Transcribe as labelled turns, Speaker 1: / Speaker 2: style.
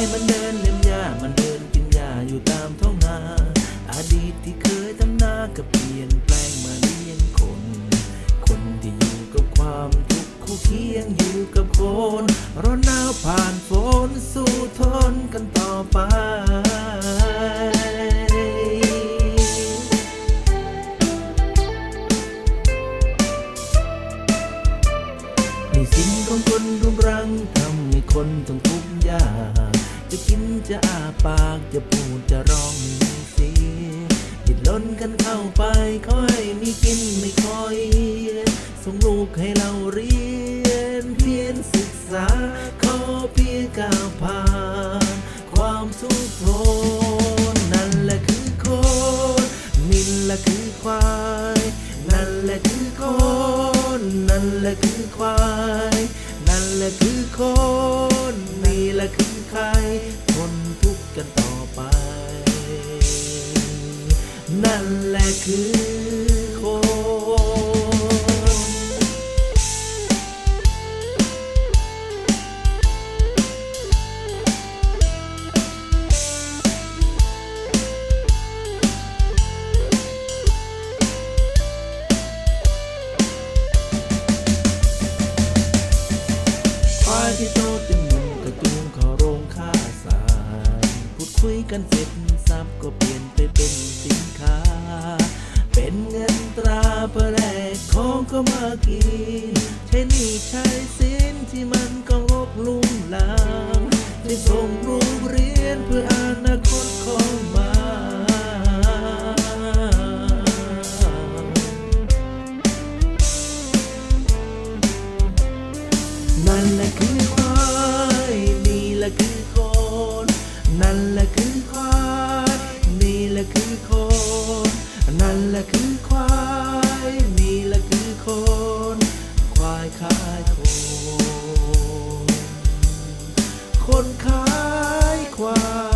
Speaker 1: ายมันเดินเล่มหญ้ามันเดินกินหญ้าอยู่ตามท้องนาอดีตที่เคยทำนาก็เปลี่ยนแปลงมาเลี้ยงคน คนที่อยู่กับความทุกข์คู่เคียงอยู่กับคนร้อนหนาวผ่านฝนสู้ทนกันต่อไปนี่สิ่งของคนร คนต้องทุกข์ยากจะกินจะอาปากจะพูดจะร้องไม่มีเสียติดล้นกันเข้าไปขอให้มีกินไม่คอยส่งลูกให้เราเรียนเพียนศึกษาขอเพียงก้าวผ่านความทุกข์ทนนั่นแหละคือคนนี่แหละคือควาย นั่นแหละคือคน นั่นแหละคือควาย แหละคือคน นี่แหละคือใครทนทุกข์กันต่อไป นั่นแหละคือ คุยกันเสร็จสับก็เปลี่ยนไปเป็นสินค้า เป็นเงินตราเพื่อแลกของก็มากินใช้นี่ใช้สินที่มันก็งกลุ่มหลางที่ส่งลูกเรียนเพื่ออนาคตของบ้านนั่นแหละคือ คนขายควาย